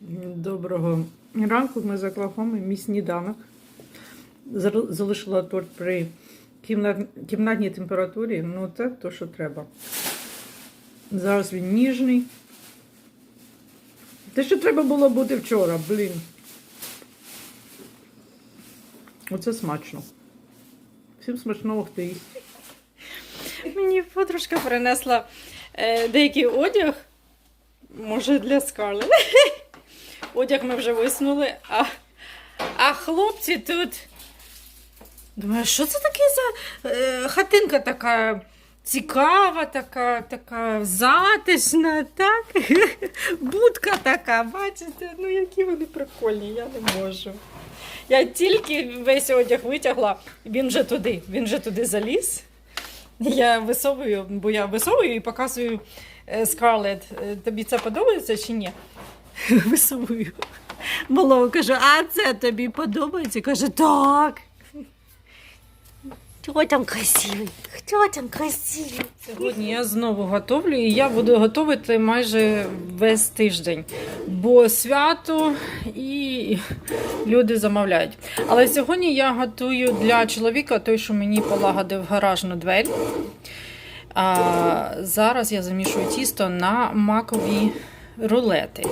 Доброго ранку. Ми з Оклахоми. Мій сніданок. Залишила торт при кімнатній температурі. Ну, це то, що треба. Зараз він ніжний. Те, що треба було бути вчора, блін. Оце смачно. Всім смачного, хто. Мені подружка принесла е, деякий одяг. Може, для Скарлет. Одяг ми вже виснули, а, а хлопці тут. Думаю, що це таке за е, хатинка така цікава, така, така затишна, так? Будка така, бачите, ну які вони прикольні, я не можу. Я тільки весь одяг витягла, він вже туди, він вже туди заліз. Я висовую, бо я висовую і показую Скарлет, е, тобі це подобається чи ні? Висовую. Малого кажу, а це тобі подобається? Каже, так. Хто там красивий? Хто там красивий? Сьогодні я знову готовлю, і я буду готувати майже весь тиждень, бо свято і люди замовляють. Але сьогодні я готую для чоловіка той, що мені полагодив гаражну двері. А зараз я замішую тісто на макові рулети.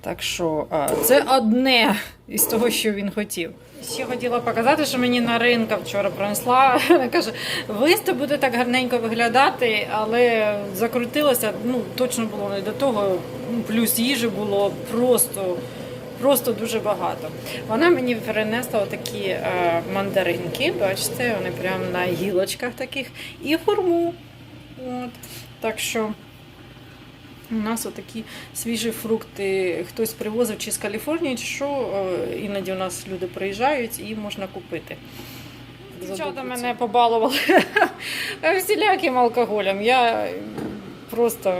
Так що це одне із того, що він хотів. Ще хотіла показати, що мені на ринку вчора принесла. Вона каже, висто буде так гарненько виглядати, але закрутилося, ну точно було не до того. Ну, Плюс їжі було просто, просто дуже багато. Вона мені перенесла такі е, мандаринки, бачите, вони прямо на гілочках таких, і хурму. От. Так що. У нас отакі свіжі фрукти хтось привозив чи з Каліфорнії, чи що. е, Іноді у нас люди приїжджають і можна купити. Дівчата мене побалували всіляким алкоголем. Я просто.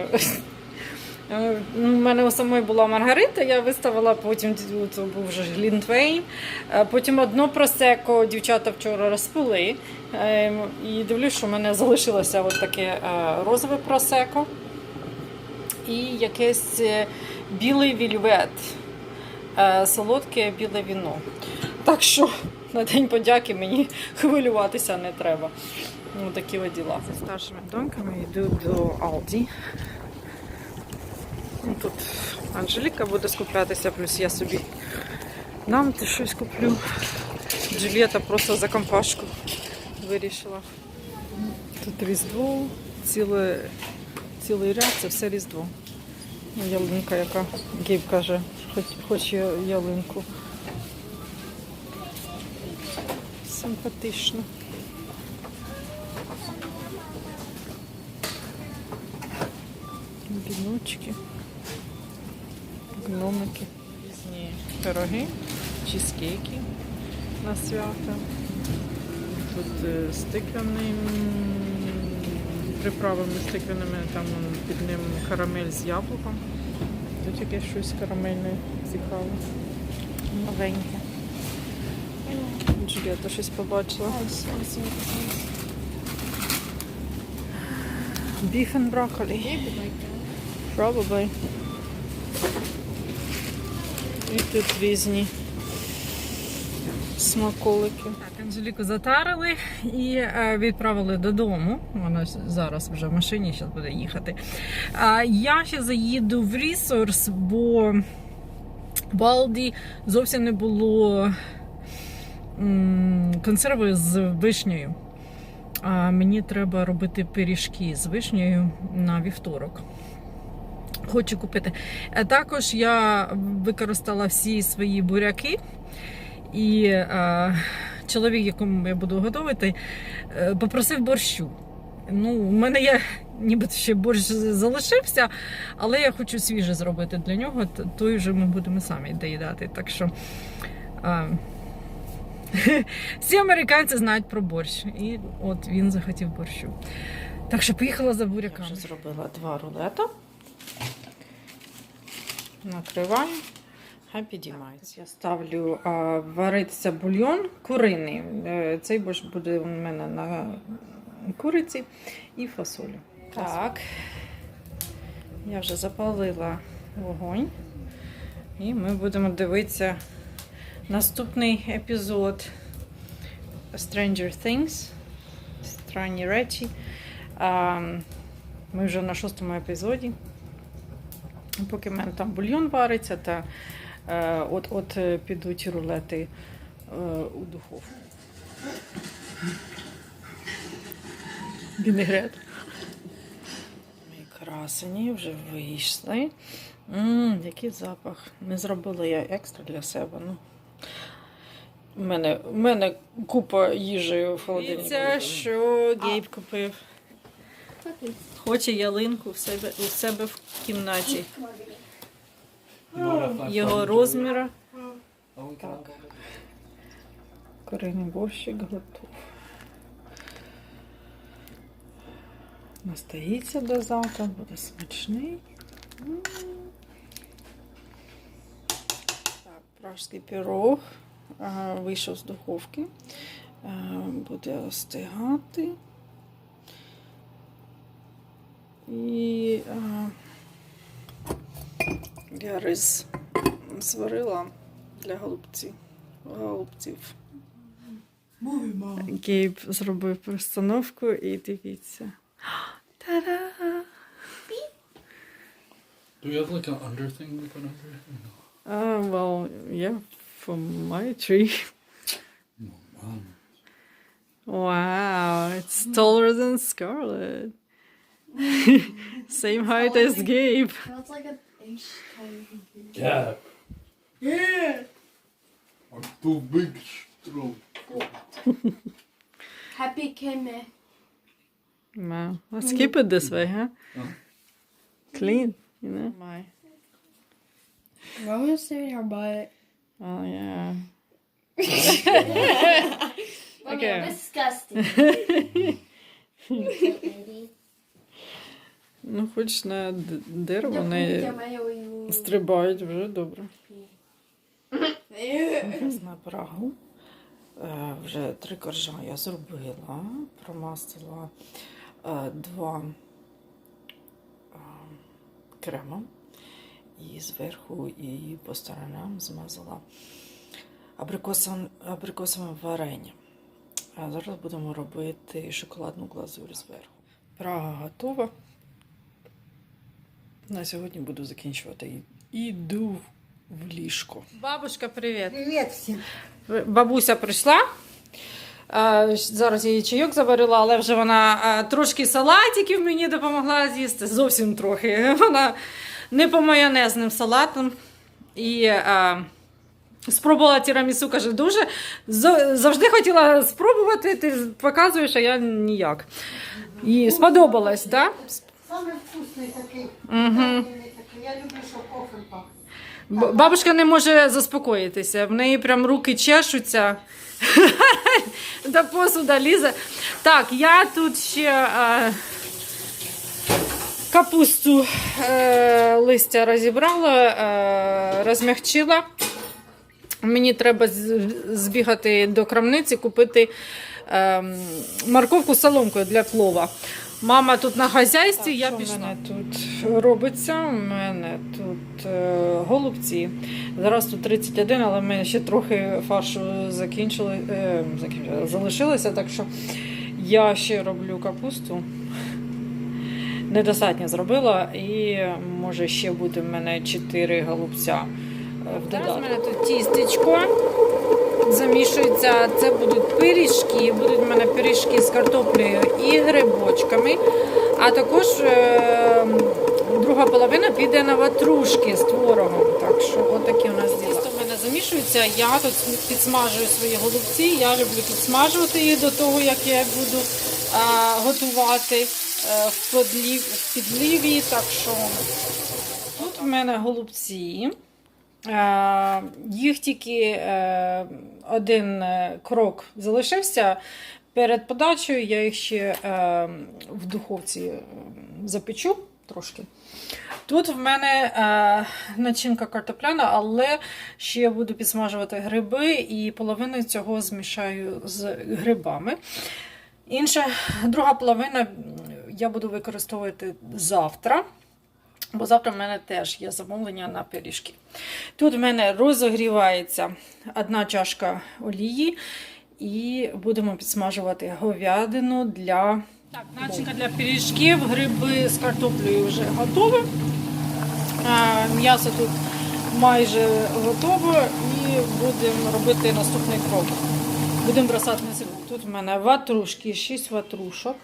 е, У мене у самої була Маргарита, я виставила, потім це був вже Глінтвейн. Е, Потім одно просеко дівчата вчора розпили. Е, І дивлюсь, що в мене залишилося от таке розове просеко і якесь е, білий вільвет, е, солодке біле віно. Так що на День подяки мені хвилюватися не треба. Ну, такі от діла. Зі старшими доньками йду до Алді. Ну, Тут Анжеліка буде скуплятися, плюс я собі нам ти щось куплю. Джульєта просто за компашку вирішила. Тут Різдво, ціле цілий ряд, це все різдво. Ну, Ялинка, яка Гейб каже, хоч, хоч я ялинку. Симпатично. Віночки, гномики, різні пироги, чизкейки на свято. Тут е, з приправами з тиквяними, там під ним карамель з яблуком. Тут якесь щось карамельне цікаве. Новеньке. Джуліата щось побачила. Beef and broccoli. Probably. І тут різні смаколики. Так, Анжеліку затарили і е, відправили додому. Вона зараз вже в машині зараз буде їхати. Я ще заїду в ресурс, бо в Алді зовсім не було консерви з вишнею. А мені треба робити пиріжки з вишнею на вівторок. Хочу купити. Е, Також я використала всі свої буряки. І е, чоловік, якому я буду готувати, е, попросив борщу. Ну, у мене є нібито ще борщ залишився, але я хочу свіже зробити для нього. Той вже ми будемо самі доїдати. Так що е, всі американці знають про борщ. І от він захотів борщу. Так що поїхала за буряками. Я вже зробила два рулета. Накриваю. Хай підіймається. Я ставлю а, варитися бульйон куриний. Е, Цей борщ буде у мене на куриці і фасолі. Так. Я вже запалила вогонь. І ми будемо дивитися наступний епізод Stranger Things. Странні речі. А, Ми вже на шостому епізоді. Поки в мене там бульйон вариться, та от-от е, підуть рулети е, у духовку. Вінегрет. Мої красені вже вийшли. Ммм, який запах. Не зробила я екстра для себе. Ну. У мене, у мене купа їжі в холодильнику. Це що Гейб купив. Хоче ялинку в себе, у себе в кімнаті. Його розміру. Так. Куриний борщик готов. Настоїться до завтра, буде смачний. Так, пражський пірог вийшов з духовки. Буде остигати. І я рис сварила для голубців. голубців. Гейб зробив постановку і дивіться. Та-да! Do we have like an under thing we put under it? No. Uh, well, yeah, for my tree. Mom. Wow, it's taller than Scarlet. Same height as Gabe. That's like an inch tall. yeah. Yeah. I'm too big, strong. Happy Kimmy. Wow, let's keep it this way, huh? Clean, you know? My. Roman's doing her butt. Oh, yeah. Mommy, Okay. you're disgusting. Ну, хоч на д- дерево не стрибають вже добре. Ew. Зараз на Прагу. Е, Вже три коржа я зробила, промастила е, два е, крема і зверху і по сторонам змазала абрикосом, абрикосовим варенням. А зараз будемо робити шоколадну глазурь зверху. Прага готова. На сьогодні буду закінчувати. Іду в ліжко. Бабушка, привіт. Привет всем. Бабуся прийшла. Зараз я їй чайок заварила, але вже вона трошки салатиків мені допомогла з'їсти. Зовсім трохи. Вона не по майонезним салатам. І е, спробувала тірамісу, каже, дуже. Завжди хотіла спробувати, ти показуєш, а я ніяк. І сподобалось, так? Самый вкусный такой. Угу. такой. Я люблю, что кофе пах. Б- Бабушка не може заспокоїтися. В неї прям руки чешуться. До посуда лізе. Так, я тут ще е, капусту е, листя розібрала, е, розмягчила. Мені треба з- збігати до крамниці, купити е, морковку з соломкою для плова. Мама тут на хазяйстві, я пішла. У мене тут робиться, у мене тут е, голубці. Зараз тут 31, але ми ще трохи фаршу закінчили, е, закінчили, залишилося, так що я ще роблю капусту. Недостатньо зробила, і може ще буде в мене 4 голубця е, в додатку. У мене тут тістечко замішується. Це будуть пиріжки, будуть в мене пиріжки з картоплею і грибочками. А також е, друга половина піде на ватрушки з творогом. Так що отакі у нас діла. В мене замішується. Я тут підсмажую свої голубці. Я люблю підсмажувати їх до того, як я буду готувати е, в подлів, в підліві. Так що тут в мене голубці. Е, Їх тільки один е, крок залишився. Перед подачею я їх ще е, в духовці е, запечу трошки. Тут в мене начинка картопляна, але ще буду підсмажувати гриби і половину цього змішаю з грибами. Інша, друга половина я буду використовувати завтра. Бо завтра в мене теж є замовлення на пиріжки. Тут в мене розогрівається одна чашка олії, і будемо підсмажувати говядину для. Так, начинка для пиріжків, гриби з картоплею вже готові. М'ясо тут майже готове і будемо робити наступний крок. Будемо бросати на землю. Тут в мене ватрушки, 6 ватрушок.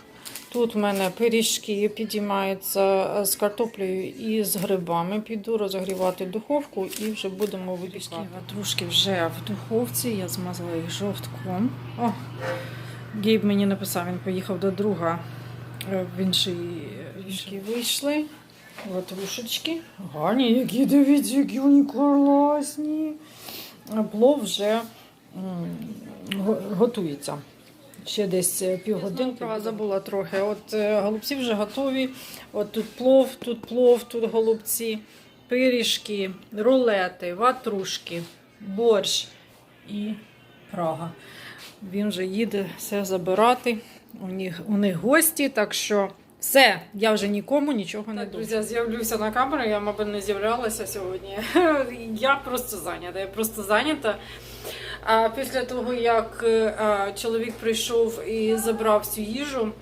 Тут в мене пиріжки підіймаються е, з картоплею і з грибами. Піду розогрівати духовку і вже будемо випікати. Ватрушки вже в духовці. Я змазала їх жовтком. О, Гейб мені написав, він поїхав до друга е, в інший річки вийшли. Ватрушечки. Гарні, які дивіться, які вони класні. Плов вже готується. Ще десь е, півгодинки. Я забула трохи. От е, голубці вже готові. От тут плов, тут плов, тут голубці, пиріжки, рулети, ватрушки, борщ і Прага. Він вже їде все забирати. У них, у них гості, так що все, я вже нікому нічого не друзі, я з'явлюся на камеру, я, мабуть, не з'являлася сьогодні. Я просто зайнята. Я просто зайнята. А після того, як е, чоловік прийшов і забрав всю їжу,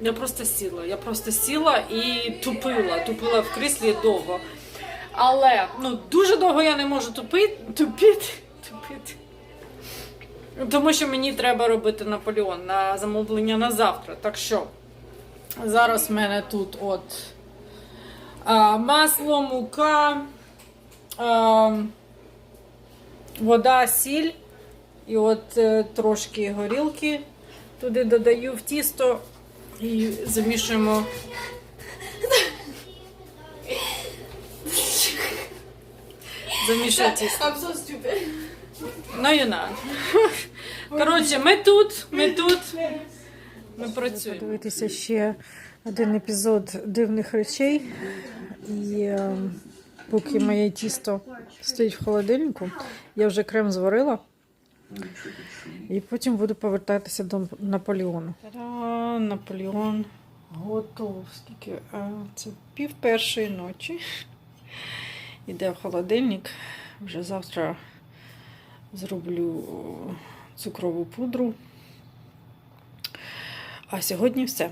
я просто сіла. Я просто сіла і тупила, тупила в кріслі довго. Але ну, дуже довго я не можу тупити, тупити, тупити. Тому що мені треба робити Наполеон на замовлення на завтра. Так що зараз в мене тут от а, масло, мука, а, вода, сіль і от е, трошки горілки туди додаю в тісто і замішуємо. Замішую тісто. I'm so stupid. No, you're not. Коротше, ми тут, ми тут. Ми працюємо. Подивитися ще один епізод дивних речей. І е, поки моє тісто стоїть в холодильнику, я вже крем зварила. І потім буду повертатися до Наполеону. Та-да, Наполеон готов. Скільки? Це пів першої ночі. Іде в холодильник. Вже завтра зроблю цукрову пудру. А сьогодні все.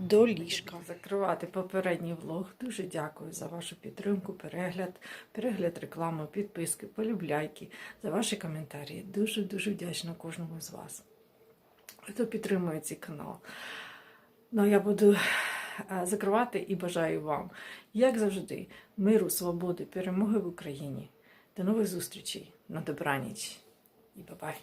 До ліжка. Закривати попередній влог. Дуже дякую за вашу підтримку, перегляд, перегляд реклами, підписки, полюбляйки, за ваші коментарі. Дуже-дуже вдячна кожному з вас, хто підтримує цей канал. Ну, я буду е, закривати і бажаю вам, як завжди, миру, свободи, перемоги в Україні. До нових зустрічей на добраніч і бабай!